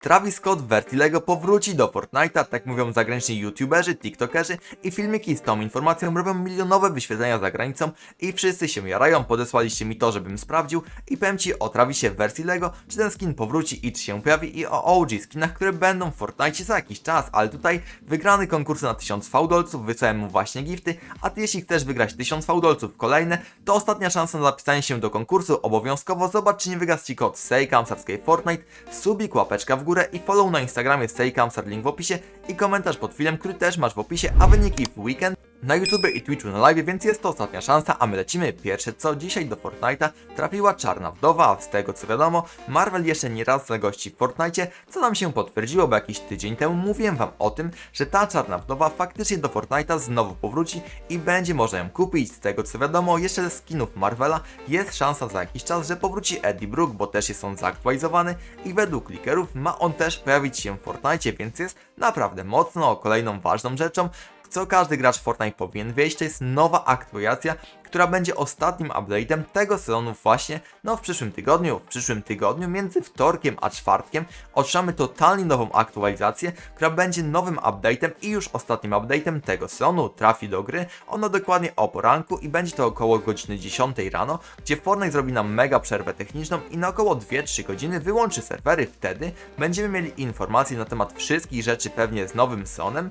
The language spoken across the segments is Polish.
Travis Scott w wersji LEGO powróci do Fortnite'a, tak mówią zagraniczni youtuberzy, tiktokerzy i filmiki z tą informacją robią milionowe wyświetlenia za granicą i wszyscy się jarają, podesłaliście mi to, żebym sprawdził i powiem Ci o Travisie w wersji LEGO, czy ten skin powróci i czy się pojawi i o OG skinach, które będą w Fortnite za jakiś czas, ale tutaj wygrany konkurs na 1000 fałdolców, wysłałem mu właśnie gifty, a Ty jeśli chcesz wygrać 1000 fałdolców kolejne, to ostatnia szansa na zapisanie się do konkursu, obowiązkowo zobacz czy nie wygasł Ci kod SEJKAMSARSKAPE Fortnite, subik, łapeczka w górę i follow na Instagramie SEJKAMSAR, link w opisie i komentarz pod filmem, który też masz w opisie, a wyniki w weekend na YouTube i Twitchu na live, więc jest to ostatnia szansa, a my lecimy. Pierwsze co, dzisiaj do Fortnite'a trafiła Czarna Wdowa, a z tego co wiadomo, Marvel jeszcze nie raz zagości w Fortnite, co nam się potwierdziło, bo jakiś tydzień temu mówiłem wam o tym, że ta Czarna Wdowa faktycznie do Fortnite'a znowu powróci i będzie można ją kupić. Z tego co wiadomo, jeszcze ze skinów Marvela jest szansa za jakiś czas, że powróci Eddie Brook, bo też jest on zaktualizowany i według klikerów ma on też pojawić się w Fortnite, więc jest naprawdę mocno. Kolejną ważną rzeczą, co każdy gracz Fortnite powinien wiedzieć, to jest nowa aktualizacja, która będzie ostatnim update'em tego sezonu właśnie, no w przyszłym tygodniu. W przyszłym tygodniu, między wtorkiem a czwartkiem, otrzymamy totalnie nową aktualizację, która będzie nowym update'em i już ostatnim update'em tego sezonu. Trafi do gry, ono dokładnie o poranku i będzie to około godziny 10 rano, gdzie Fortnite zrobi nam mega przerwę techniczną i na około 2-3 godziny wyłączy serwery. Wtedy będziemy mieli informacje na temat wszystkich rzeczy pewnie z nowym sezonem,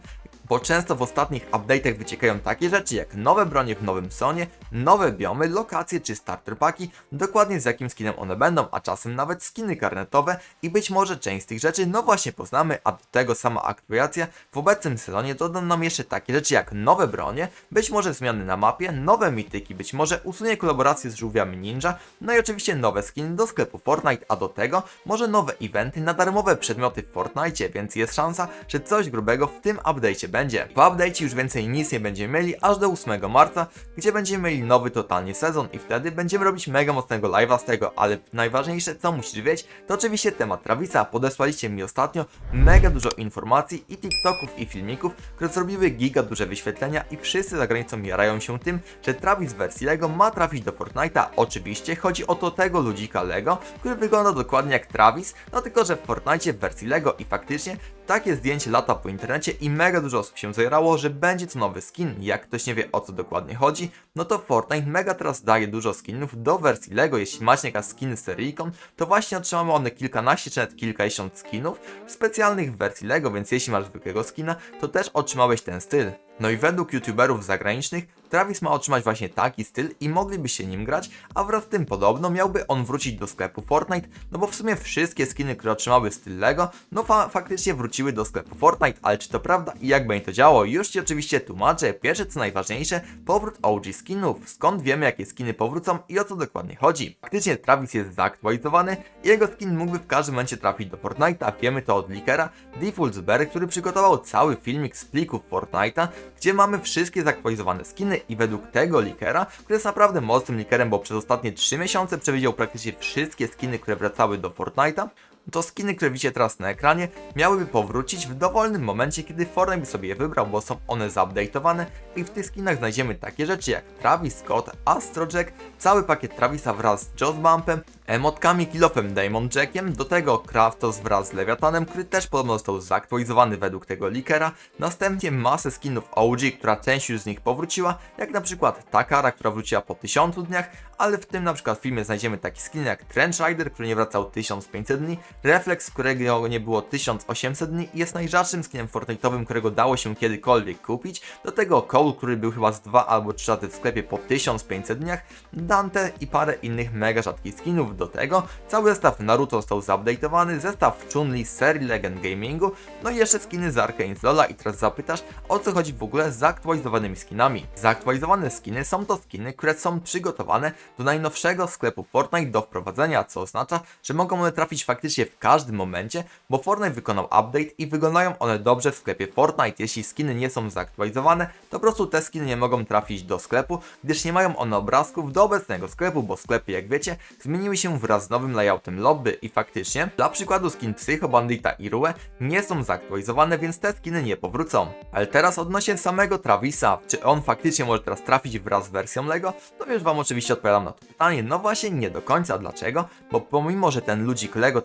bo często w ostatnich update'ach wyciekają takie rzeczy jak nowe bronie w nowym sonie, nowe biomy, lokacje czy starter paki, dokładnie z jakim skinem one będą, a czasem nawet skiny karnetowe i być może część z tych rzeczy no właśnie poznamy, a do tego sama aktualizacja w obecnym sezonie doda nam jeszcze takie rzeczy jak nowe bronie, być może zmiany na mapie, nowe mityki, być może usunie kolaboracje z żółwiami ninja, no i oczywiście nowe skiny do sklepu Fortnite, a do tego może nowe eventy na darmowe przedmioty w Fortnite, więc jest szansa, że coś grubego w tym update'cie będzie. Po update'cie już więcej nic nie będziemy mieli aż do 8 marca, gdzie będziemy mieli nowy totalnie sezon i wtedy będziemy robić mega mocnego live'a z tego, ale najważniejsze co musisz wiedzieć, to oczywiście temat Travisa. Podesłaliście mi ostatnio mega dużo informacji i TikToków i filmików, które zrobiły giga duże wyświetlenia i wszyscy za granicą jarają się tym, że Travis w wersji LEGO ma trafić do Fortnite'a. Oczywiście chodzi o to tego ludzika LEGO, który wygląda dokładnie jak Travis, no tylko że w Fortnite w wersji LEGO i faktycznie takie zdjęcie lata po internecie i mega dużo osób się zajrało, że będzie to nowy skin. Jak ktoś nie wie o co dokładnie chodzi, no to Fortnite mega teraz daje dużo skinów do wersji LEGO. Jeśli macie jakaś skin z seryjką, to właśnie otrzymamy one kilkanaście czy nawet kilkadziesiąt skinów specjalnych w wersji LEGO, więc jeśli masz zwykłego skina, to też otrzymałeś ten styl. No i według youtuberów zagranicznych Travis ma otrzymać właśnie taki styl i mogliby się nim grać, a wraz z tym podobno miałby on wrócić do sklepu Fortnite, no bo w sumie wszystkie skiny, które otrzymały styl LEGO, no fa faktycznie wróciły do sklepu Fortnite, ale czy to prawda i jak będzie to działo? Już Ci oczywiście tłumaczę. Pierwsze co najważniejsze, powrót OG skinów. Skąd wiemy jakie skiny powrócą i o co dokładnie chodzi? Faktycznie Travis jest zaktualizowany i jego skin mógłby w każdym momencie trafić do Fortnite'a, wiemy to od leakera Defaultsberry, który przygotował cały filmik z plików Fortnite'a, gdzie mamy wszystkie zaktualizowane skiny i według tego leakera, który jest naprawdę mocnym leakerem, bo przez ostatnie 3 miesiące przewidział praktycznie wszystkie skiny, które wracały do Fortnite'a, to skiny, które widzicie teraz na ekranie, miałyby powrócić w dowolnym momencie, kiedy Fortnite by sobie je wybrał, bo są one zupdate'owane i w tych skinach znajdziemy takie rzeczy jak Travis Scott, Astro Jack, cały pakiet Travisa wraz z Joss Bumpem, emotkami Kilofem Damon Jackiem, do tego Kraftos wraz z Leviathanem, który też podobno został zaktualizowany według tego leakera, następnie masę skinów OG, która część już z nich powróciła, jak na przykład Takara, która wróciła po 1000 dniach, ale w tym na przykład filmie znajdziemy taki skin jak Trench Rider, który nie wracał 1500 dni, Reflex, którego nie było 1800 dni jest najrzadszym skinem Fortnite'owym, którego dało się kiedykolwiek kupić, do tego Cole, który był chyba z 2 albo 3 razy w sklepie po 1500 dniach, Dante i parę innych mega rzadkich skinów. Do tego, cały zestaw Naruto został zupdate'owany, zestaw Chun-Li z serii Legend Gamingu, no i jeszcze skiny z Arkane Lola. I teraz zapytasz, o co chodzi w ogóle z zaktualizowanymi skinami. Zaktualizowane skiny są to skiny, które są przygotowane do najnowszego sklepu Fortnite do wprowadzenia, co oznacza, że mogą one trafić faktycznie w każdym momencie, bo Fortnite wykonał update i wyglądają one dobrze w sklepie Fortnite. Jeśli skiny nie są zaktualizowane, to po prostu te skiny nie mogą trafić do sklepu, gdyż nie mają one obrazków do obecnego sklepu, bo sklepy, jak wiecie, zmieniły się wraz z nowym layoutem lobby i faktycznie, dla przykładu skin Psycho Bandita i Rue nie są zaktualizowane, więc te skiny nie powrócą. Ale teraz odnośnie samego Travisa, czy on faktycznie może teraz trafić wraz z wersją LEGO, to już Wam oczywiście odpowiadam na to pytanie. No właśnie nie do końca, dlaczego? Bo pomimo, że ten ludzik LEGO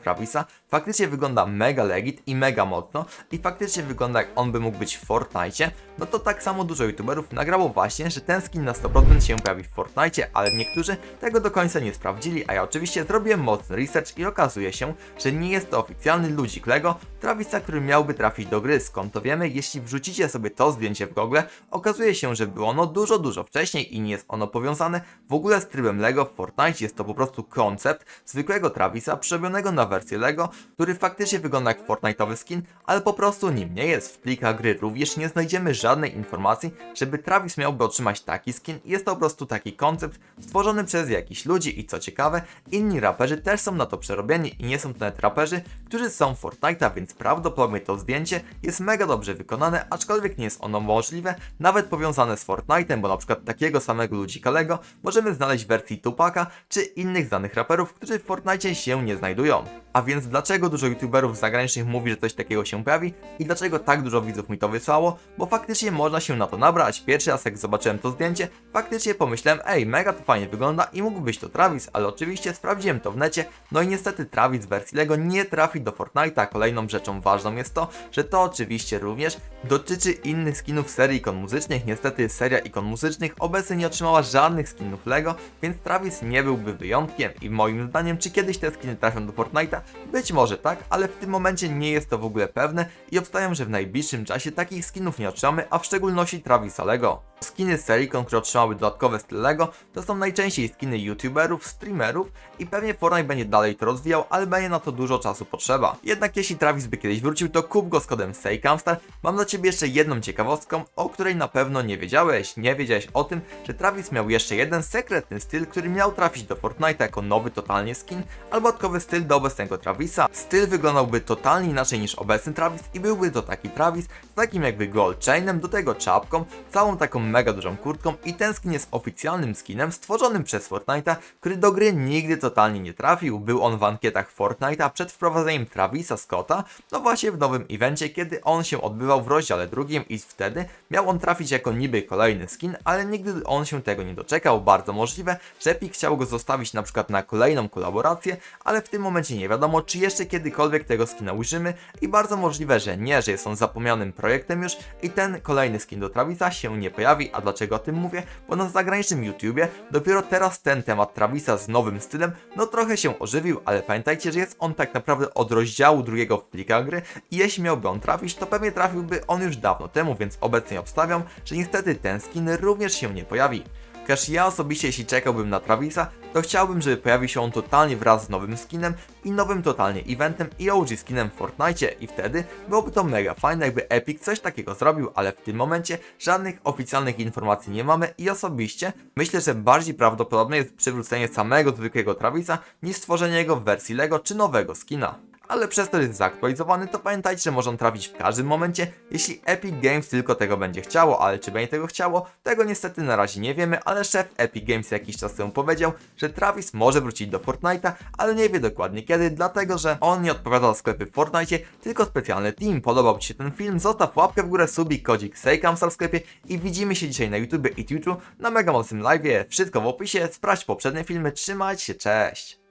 Faktycznie wygląda mega legit i mega mocno i faktycznie wygląda jak on by mógł być w Fortnite, no to tak samo dużo youtuberów nagrało właśnie, że ten skin na 100% się pojawi w Fortnite, ale niektórzy tego do końca nie sprawdzili, a ja oczywiście zrobiłem mocny research i okazuje się, że nie jest to oficjalny ludzik Lego Travisa, który miałby trafić do gry. Skąd to wiemy? Jeśli wrzucicie sobie to zdjęcie w Google, okazuje się, że było ono dużo, dużo wcześniej i nie jest ono powiązane w ogóle z trybem Lego w Fortnite. Jest to po prostu koncept zwykłego Travisa przerobionego na wersję Lego, który faktycznie wygląda jak Fortnite'owy skin, ale po prostu nim nie jest. W plikach gry również nie znajdziemy żadnej informacji, żeby Travis miałby otrzymać taki skin. Jest to po prostu taki koncept stworzony przez jakichś ludzi i co ciekawe, inni raperzy też są na to przerobieni i nie są to nawet raperzy, którzy są Fortnite'a, więc prawdopodobnie to zdjęcie jest mega dobrze wykonane, aczkolwiek nie jest ono możliwe, nawet powiązane z Fortnite'em, bo na przykład takiego samego ludzika Lego możemy znaleźć w wersji Tupaka czy innych znanych raperów, którzy w Fortnite się nie znajdują. A więc dlaczego dużo youtuberów zagranicznych mówi, że coś takiego się pojawi i dlaczego tak dużo widzów mi to wysłało? Bo faktycznie można się na to nabrać. Pierwszy raz jak zobaczyłem to zdjęcie, faktycznie pomyślałem, ej, mega to fajnie wygląda i mógł być to Travis, ale oczywiście sprawdziłem to w necie, no i niestety Travis wersji Lego nie trafi do Fortnite'a. Kolejną rzeczą ważną jest to, że to oczywiście również dotyczy innych skinów serii ikon muzycznych. Niestety seria ikon muzycznych obecnie nie otrzymała żadnych skinów Lego, więc Travis nie byłby wyjątkiem i moim zdaniem, czy kiedyś te skiny trafią do Fortnite'a? Być może tak, ale w tym momencie nie jest to w ogóle pewne i obstawiam, że w najbliższym czasie takich skinów nie otrzymamy, a w szczególności Travisa Lego. Skiny z Sericon, które otrzymały dodatkowe styl Lego, to są najczęściej skiny youtuberów, streamerów i pewnie Fortnite będzie dalej to rozwijał, ale będzie na to dużo czasu potrzeba. Jednak jeśli Travis by kiedyś wrócił, to kup go z kodem SayCamstar. Mam dla Ciebie jeszcze jedną ciekawostką, o której na pewno nie wiedziałeś. Nie wiedziałeś o tym, że Travis miał jeszcze jeden sekretny styl, który miał trafić do Fortnite jako nowy totalnie skin, albo dodatkowy styl do obecnego Travisa. Styl wyglądałby totalnie inaczej niż obecny Travis i byłby to taki Travis z takim jakby gold chainem, do tego czapką, całą taką mega dużą kurtką i ten skin jest oficjalnym skinem stworzonym przez Fortnite'a, który do gry nigdy totalnie nie trafił. Był on w ankietach Fortnite'a przed wprowadzeniem Travisa Scotta, no właśnie w nowym evencie, kiedy on się odbywał w rozdziale drugim i wtedy miał on trafić jako niby kolejny skin, ale nigdy on się tego nie doczekał. Bardzo możliwe, że Epic chciał go zostawić na przykład na kolejną kolaborację, ale w tym momencie nie wiadomo, czy jeszcze kiedykolwiek tego skina użymy i bardzo możliwe, że nie, że jest on zapomnianym projektem już i ten kolejny skin do Travisa się nie pojawi, a dlaczego o tym mówię? Bo na zagranicznym YouTubie dopiero teraz ten temat Travisa z nowym stylem no trochę się ożywił, ale pamiętajcie, że jest on tak naprawdę od rozdziału drugiego w plikach gry i jeśli miałby on trafić, to pewnie trafiłby on już dawno temu, więc obecnie obstawiam, że niestety ten skin również się nie pojawi. Chociaż ja osobiście, jeśli czekałbym na Travisa, to chciałbym, żeby pojawił się on totalnie wraz z nowym skinem i nowym totalnie eventem i OG skinem w Fortnite i wtedy byłoby to mega fajne, jakby Epic coś takiego zrobił, ale w tym momencie żadnych oficjalnych informacji nie mamy i osobiście myślę, że bardziej prawdopodobne jest przywrócenie samego zwykłego Travisa niż stworzenie jego w wersji Lego czy nowego skina ale przez to jest zaktualizowany, to pamiętajcie, że może on trafić w każdym momencie, jeśli Epic Games tylko tego będzie chciało, ale czy będzie tego chciało, tego niestety na razie nie wiemy, ale szef Epic Games jakiś czas temu powiedział, że Travis może wrócić do Fortnite'a, ale nie wie dokładnie kiedy, dlatego że on nie odpowiada za sklepy w Fortnite, tylko specjalny team. Podobał Ci się ten film? Zostaw łapkę w górę, subik, kodzik SayCamstar w sklepie i widzimy się dzisiaj na YouTube i Twitchu na mega mocnym live'ie. Wszystko w opisie, sprawdź poprzednie filmy, trzymajcie się, cześć!